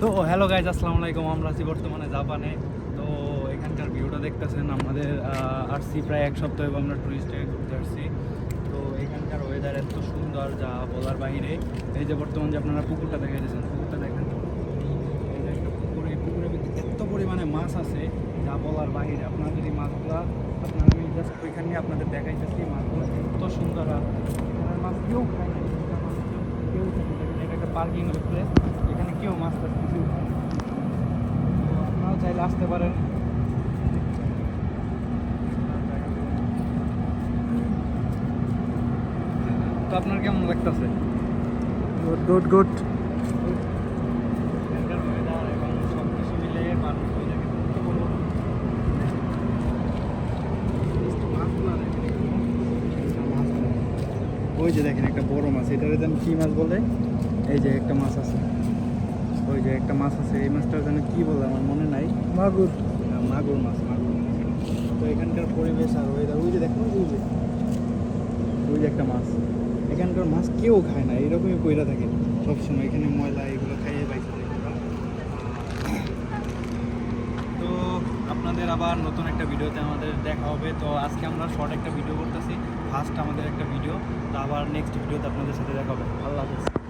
তো hello guys আসসালামু আলাইকুম। আমরা আছি বর্তমানে জাপানে। তো এখানকার ভিউটা দেখতেছেন আমাদের আসছি প্রায় এক সপ্তাহ আমরা টুরিস্টে ঘুরতে আসছি। তো এখানকার ওয়েদার এত সুন্দর যা বলার বাইরে এই যে বর্তমান যে আপনারা পুকুরটা দেখে দিয়েছেন পুকুরটা দেখেন। একটা পুকুর, এই পুকুরের ভিতরে এত পরিমাণে মাছ আছে যা বলার বাইরে আপনারা যদি মাছগুলা, আপনারা আমি জাস্ট ওইখানে আপনাদের দেখাইতেছি, মাছগুলো এত সুন্দর। আর মাছ কেউ খায় না কেউ- এটা একটা পার্কিং প্লেস কেউ মাছ টাছ কিছু আপনারাও চাইলে আসতে পারেন। তো আপনার কেমন লাগতেছে? গুড গুড গুড ওই যে দেখেন একটা বড় মাছ এটার যেন কি মাছ বলে? এই যে একটা মাছ আছে। যে একটা মাছ আছে এই মাছটার যেন কি বলে আমার মনে নাই। মাগুর। মাগুর মাছ মাগুর মাছ। তো এখানকার পরিবেশ আর ওয়েদার ওই যে দেখুন ওই যে। ওই যে একটা মাছ। এখানকার মাছ কেউ খায় না এরকমই কইরা থাকে। সবসময় এখানে ময়লা এগুলো খাইয়ে বাইকে তো আপনাদের আবার নতুন একটা ভিডিওতে আমাদের দেখা হবে। তো আজকে আমরা শর্ট একটা ভিডিও করতেছি ফার্স্ট আমাদের একটা ভিডিও তো আবার নেক্সট ভিডিওতে আপনাদের সাথে দেখা হবে। আল্লাহ হাফিজ।